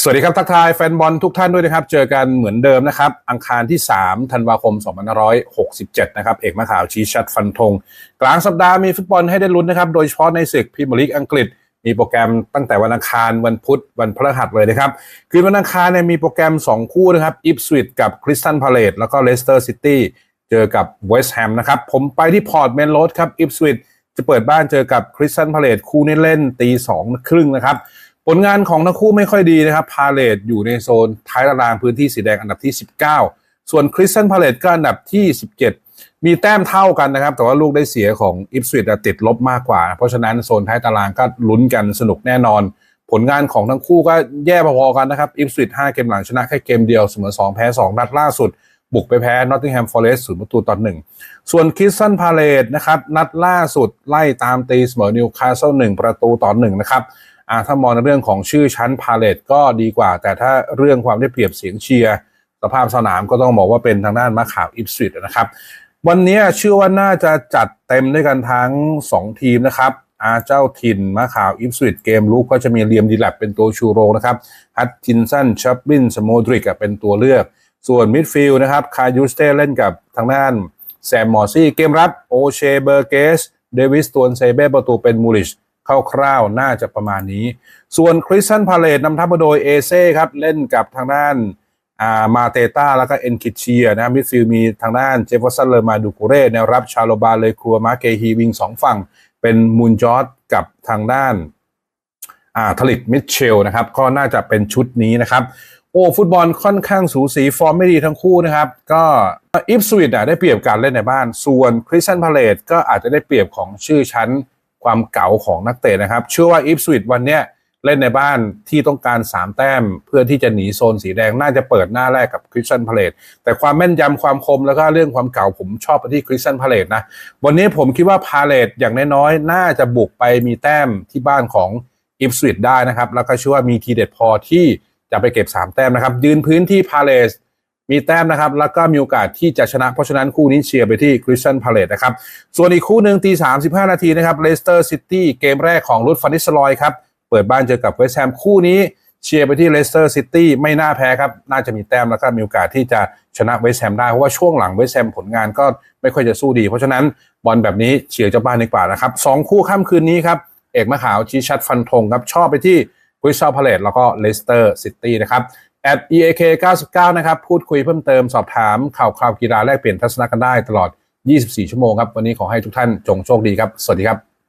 สวัสดีครับทักทายแฟนบอลทุกท่านด้วยนะครับ เจอกันเหมือนเดิมนะครับ อังคารที่ 3 ธันวาคม 2567 นะครับ เอกมาข่าวชี้ชัดฟันธง กลางสัปดาห์มีฟุตบอลให้ได้ลุ้นนะครับ โดยเฉพาะในศึกพรีเมียร์ลีกอังกฤษ มีโปรแกรมตั้งแต่วันอังคารวันพุธวันพฤหัสเลยนะครับ คืนวันอังคารเนี่ยมีโปรแกรม 2 คู่นะครับอิฟสวิตกับคริสตันพาเลตแล้วก็เลสเตอร์ซิตี้เจอกับเวสต์แฮมนะครับผมไปที่พอร์ตเมนโรดครับอิฟสวิตจะเปิดบ้านเจอกับคริสตันพาเลตคู่นี้เล่นตีสองครึ่งนะครับ ผลงานของทั้งคู่ไม่ค่อยดีนะครับ พาเลตอยู่ในโซนท้ายตารางพื้นที่สีแดงอันดับที่ 19 ส่วนคริสตันพาเลตก็อันดับที่ 17 มีแต้มเท่ากันนะครับ แต่ว่าลูกได้เสียของอิฟสวิตติดลบมากกว่า เพราะฉะนั้นโซนท้ายตารางก็ลุ้นกันสนุกแน่นอน ผลงานของทั้งคู่ก็แย่พอๆกันนะครับอิฟสวิต5เกมหลังชนะแค่เกมเดียวเสมอ2แพ้2นัดล่าสุดบุกไปแพ้นอตติงแฮมฟอร์เรสต์ศูนย์ประตูต่อหนึ่ง ส่วนคริสตันพาเลตนะครับ นัดล่าสุดไล่ตามตีเสมอนิวคาสเซิลหนึ่งประตูต่อหนึ่งนะครับ อ่าถ้ามองในเรื่องของชื่อชั้นพาเลตก็ดีกว่า แต่ถ้าเรื่องความได้เปรียบเสียงเชียร์สภาพสนามก็ต้องบอกว่าเป็นทางด้านมะขาวอิฟสวิตนะครับ วันนี้เชื่อว่าน่าจะจัดเต็มด้วยกันทั้ง 2 ทีมนะครับอาเจ้าถิ่นมะขาวอิฟสวิตเกมลุกก็จะมีเลียมดีแลบเป็นตัวชูโรงนะครับฮัตจินสันชับบินสโมดริกเป็นตัวเลือก ส่วนมิดฟิลด์นะครับคายูสเต้เล่นกับทางด้านแซมมอร์ซี่เกมรับโอเชเบอร์เกสเดวิสตวนเซเบ้ประตูเป็นมูริช คร่าวๆน่าจะประมาณนี้ ส่วนคริสตันพาเลตนำทัพมาโดยเอเซ่ครับ เล่นกับทางด้านอ่ามาเตต้าแล้วก็เอ็นคิเชียนะมิดฟิลมีทางด้านเจฟเฟอร์สันเลอร์มาดูกูเร่แนวรับชาโลบาเลครัวมาเกฮีวิงสองฝั่ง เป็นมูนจอร์ดกับทางด้านอ่าทลิตมิเชลนะครับก็น่าจะเป็นชุดนี้นะครับโอ้ฟุตบอลค่อนข้างสูสีฟอร์มไม่ดีทั้งคู่นะครับ ก็อิฟสวิตได้เปรียบการเล่นในบ้าน ส่วนคริสตันพาเลตก็อาจจะได้เปรียบของชื่อชั้น ความเก๋าของนักเตะนะครับ เชื่อว่าอิฟสวิตวันเนี้ยเล่นในบ้านที่ต้องการ 3 แต้ม เพื่อที่จะหนีโซนสีแดงน่าจะเปิดหน้าแรกกับคริสตันพาเลตแต่ความแม่นยำความคมแล้วก็เรื่องความเก่าผมชอบไปที่คริสตันพาเลตนะ วันนี้ผมคิดว่าพาเลตอย่างน้อยๆ น่าจะบุกไปมีแต้มที่บ้านของอิฟสวิตได้นะครับ แล้วก็เชื่อว่ามีทีเด็ดพอที่จะไปเก็บ 3 แต้มนะครับ ยืนพื้นที่พาเลส มีแต้มนะครับ แล้วก็มีโอกาสที่จะชนะ เพราะฉะนั้นคู่นี้เชียร์ไปที่คริสตันพาเลตนะครับ ส่วนอีกคู่หนึ่งตี35นาทีนะครับเลสเตอร์ซิตี้เกมแรกของรุดฟันนิสลอยครับ เปิดบ้านเจอกับเวสต์แฮมคู่นี้เชียร์ไปที่เลสเตอร์ซิตี้ไม่น่าแพ้ครับ น่าจะมีแต้มแล้วก็มีโอกาสที่จะชนะเวสต์แฮมได้ เพราะว่าช่วงหลังเวสต์แฮมผลงานก็ไม่ค่อยจะสู้ดี เพราะฉะนั้นบอลแบบนี้เชียร์เจ้าบ้านดีกว่านะครับสองคู่ค่ำคืนนี้ครับเอกมะขาวชี้ชัดฟันธงครับชอบไปที่คริสตัลพาเลตแล้วก็เลสเตอร์ซิตี้นะครับ at eak 99นะครับ พูดคุยเพิ่มเติมสอบถามข่าวคราวกีฬาแลกเปลี่ยนทัศนะกันได้ตลอด 24 ชั่วโมงครับ วันนี้ขอให้ทุกท่านจงโชคดีครับ สวัสดีครับ